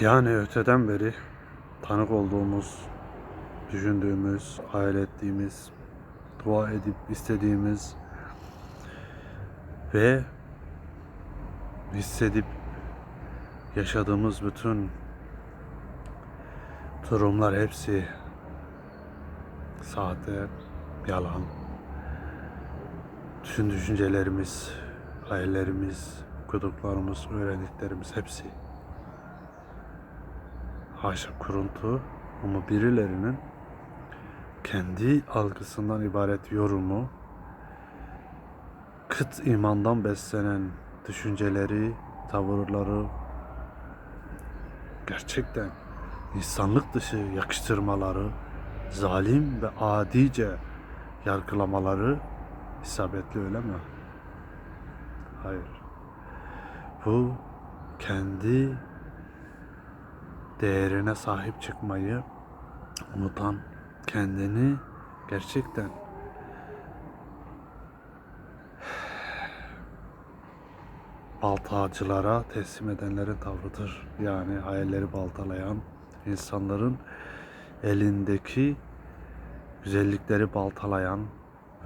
Yani öteden beri tanık olduğumuz, düşündüğümüz, hayal ettiğimiz, dua edip istediğimiz ve hissedip yaşadığımız bütün durumlar hepsi sahte, yalan. Bütün düşüncelerimiz, hayallerimiz, okuduklarımız, öğrendiklerimiz hepsi haşa kuruntu ama birilerinin kendi algısından ibaret yorumu kıt imandan beslenen düşünceleri, tavırları gerçekten insanlık dışı yakıştırmaları, zalim ve adice yargılamaları isabetli öyle mi? Hayır. Bu kendi değerine sahip çıkmayı unutan, kendini gerçekten baltacılara teslim edenlerin tavrıdır. Yani hayalleri baltalayan insanların elindeki güzellikleri baltalayan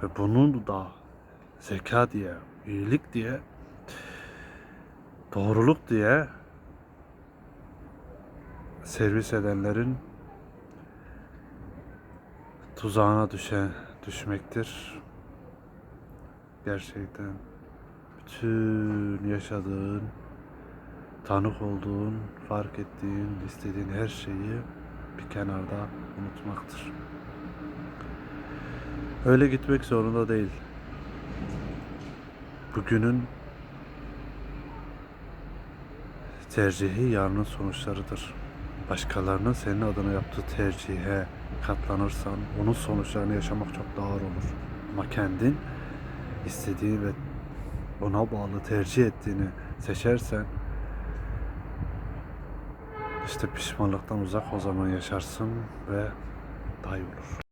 ve bunu da zeka diye, iyilik diye, doğruluk diye servis edenlerin tuzağına düşe, düşmektir. Gerçekten bütün yaşadığın, tanık olduğun, fark ettiğin, istediğin her şeyi bir kenarda unutmaktır. Öyle gitmek zorunda değil. Bugünün tercihi yarının sonuçlarıdır. Başkalarının senin adına yaptığı tercihe katlanırsan onun sonuçlarını yaşamak çok daha ağır olur. Ama kendin istediği ve ona bağlı tercih ettiğini seçersen işte pişmanlıktan uzak o zaman yaşarsın ve daha iyi olur.